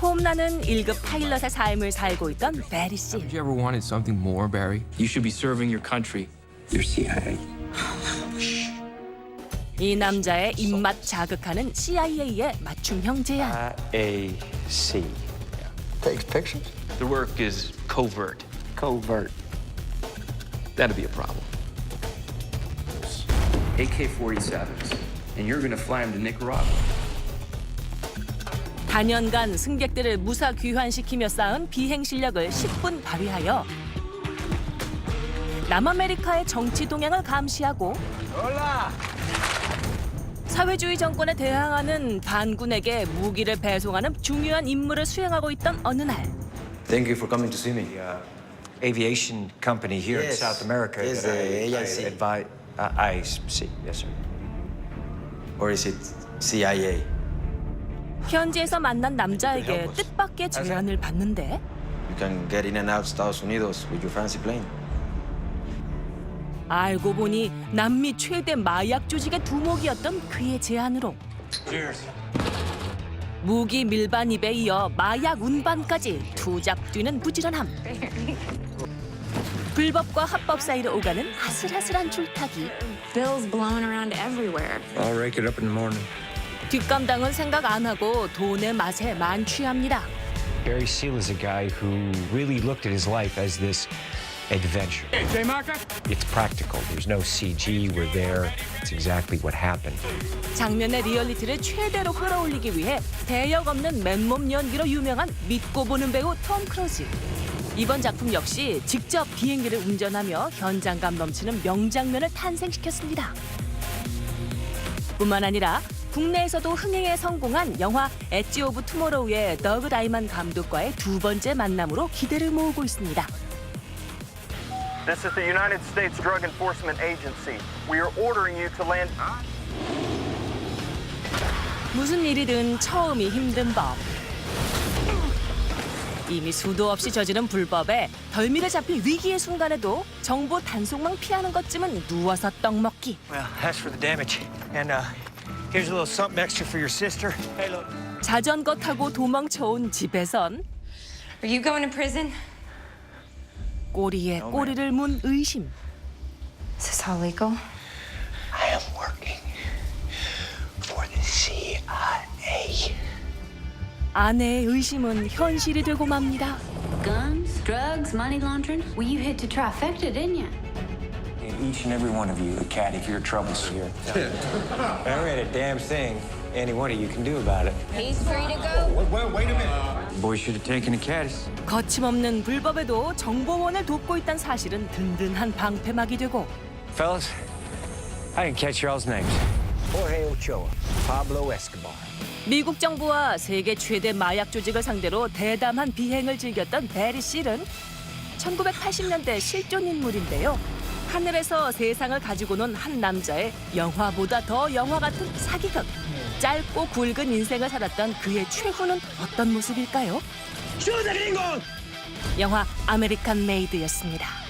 폼나는 1급 파일럿의 삶을 살고 있던 베리 씨. Have you ever wanted something more, Barry? You should be serving your country. You're CIA. 이 남자의 입맛 자극하는 CIA의 맞춤형 제안. IAC. Takes pictures. The work is covert. Covert. That'll be a problem. AK 47s, and you're gonna fly them to Nicaragua. 단연간 승객들을 무사 귀환시키며 쌓은 비행 실력을 10분 발휘하여 남아메리카의 정치 동향을 감시하고 사회주의 정권에 대항하는 반군에게 무기를 배송하는 중요한 임무를 수행하고 있던 어느 날 Thank you for coming to see me. Uh, aviation company here in Yes. South America. Yes, that I, the I AIC. advise. Uh, IC. Yes, sir. Or is it CIA? 현지에서 만난 남자에게 뜻밖의 제안을 받는데 You can get in and out Estados Unidos with your fancy plane. 알고 보니 남미 최대 마약 조직의 두목이었던 그의 제안으로 무기 밀반입에 이어 마약 운반까지 투잡 뛰는 부지런함. 불법과 합법 사이로 오가는 아슬아슬한 줄타기. Bills blowing around everywhere. I'll rake it up in the morning. 뒷감당은 생각 안 하고 돈의 맛에 만취합니다. Barry Seal is a guy who really looked at his life as this adventure. It's practical. There's no CG. We're there. It's exactly what happened. 장면의 리얼리티를 최대로 끌어올리기 위해 대역 없는 맨몸 연기로 유명한 믿고 보는 배우 톰 크루즈. 이번 작품 역시 직접 비행기를 운전하며 현장감 넘치는 명장면을 탄생시켰습니다. 뿐만 아니라 국내에서도 흥행에 성공한 영화 엣지 오브 투모로우의 더그 라이만 감독과의 두 번째 만남으로 기대를 모으고 있습니다. This is the United States Drug Enforcement Agency. We are ordering you to land. 무슨 일이든 처음이 힘든 법. 이미 수도 없이 저지른 불법에 덜미를 잡힌 위기의 순간에도 정보 단속망 피하는 것쯤은 누워서 떡 먹기. Well, that's for the damage. And uh, here's a little something extra for your sister. Hey, look. 자전거 타고 도망쳐온 집에선 Are you going to prison? 꼬리에 꼬리를 문 의심. Is this all legal? I am working for the CIA. 아내의 의심은 현실이 되고 맙니다. Guns, drugs, money laundering. Well, you hit the trifecta, didn't you? Each and every one of you, a caddy for your troubles here. There ain't a damn thing any one of you can do about it. He's free to go. Boy should have taken a caddis. 거침없는 불법에도 정보원을 돕고 있다는 사실은 든든한 방패막이 되고 Fellas, I didn't catch your all's names. Jorge Ochoa, Pablo Escobar. 미국 정부와 세계 최대 마약 조직을 상대로 대담한 비행을 즐겼던 베리 실은 1980년대 실존 인물인데요. 하늘에서 세상을 가지고 논한 남자의 영화보다 더 영화 같은 사기극. 짧고 굵은 인생을 살았던 그의 최후는 어떤 모습일까요? 영화 아메리칸 메이드였습니다.